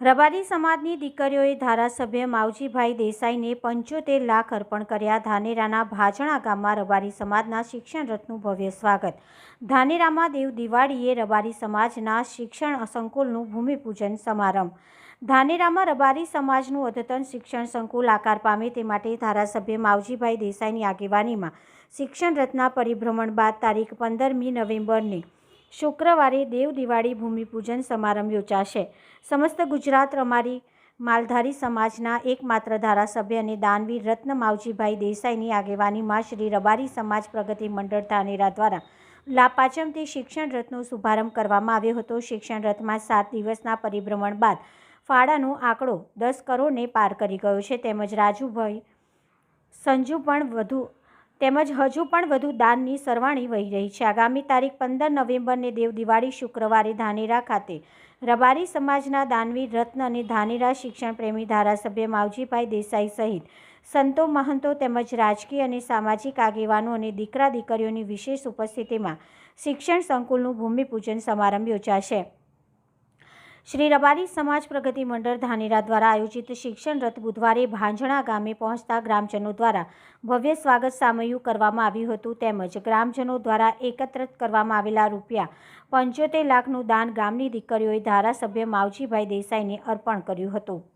રબારી સમાજની દીકરીઓએ ધારાસભ્ય માવજીભાઈ દેસાઈને પંચોતેર લાખ અર્પણ કર્યા. ધાનેરાના ભાજણા ગામમાં રબારી સમાજના શિક્ષણ રથનું ભવ્ય સ્વાગત. ધાનેરામાં દેવ દિવાળીએ રબારી સમાજના શિક્ષણ સંકુલનું ભૂમિપૂજન સમારંભ. ધાનેરામાં રબારી સમાજનું અદ્યતન શિક્ષણ સંકુલ આકાર પામે તે માટે ધારાસભ્ય માવજીભાઈ દેસાઈની આગેવાનીમાં શિક્ષણ રથના પરિભ્રમણ બાદ તારીખ પંદરમી નવેમ્બરની શુક્રવારે દેવ દિવાળી ભૂમિપૂજન સમારંભ યોજાશે. સમસ્ત ગુજરાત રમારી માલધારી સમાજના એકમાત્ર ધારાસભ્ય અને દાનવીર રત્ન માવજીભાઈ દેસાઈની આગેવાનીમાં શ્રી રબારી સમાજ પ્રગતિ મંડળ ધાનેરા દ્વારા લાપાચમથી શિક્ષણ રથનો શુભારંભ કરવામાં આવ્યો હતો. શિક્ષણ રથમાં સાત દિવસના પરિભ્રમણ બાદ ફાળાનો આંકડો દસ કરોડને પાર કરી ગયો છે. તેમજ રાજુભાઈ સંજુ પણ વધુ તેમજ હજુ પણ વધુ દાનની સરવાણી વહી રહી છે. આગામી તારીખ પંદર નવેમ્બરને દેવ દિવાળી શુક્રવારે ધાનેરા ખાતે રબારી સમાજના દાનવીર રત્ન અને ધાનેરા શિક્ષણ પ્રેમી ધારાસભ્ય માવજીભાઈ દેસાઈ સહિત સંતો, મહંતો તેમજ રાજકીય અને સામાજિક આગેવાનો અને દીકરા દીકરીઓની વિશેષ ઉપસ્થિતિમાં શિક્ષણ સંકુલનું ભૂમિપૂજન સમારંભ યોજાશે. શ્રી રબારી સમાજ પ્રગતિ મંડળ ધાનેરા દ્વારા આયોજિત શિક્ષણ રથ બુધવારે ભાંજણા ગામે પહોંચતા ગ્રામજનો દ્વારા ભવ્ય સ્વાગત સામયું કરવામાં આવ્યું હતું. તેમજ ગ્રામજનો દ્વારા એકત્રિત કરવામાં આવેલા રૂપિયા પંચોતેર લાખનું દાન ગામની દીકરીઓએ ધારાસભ્ય માવજીભાઈ દેસાઈને અર્પણ કર્યું હતું.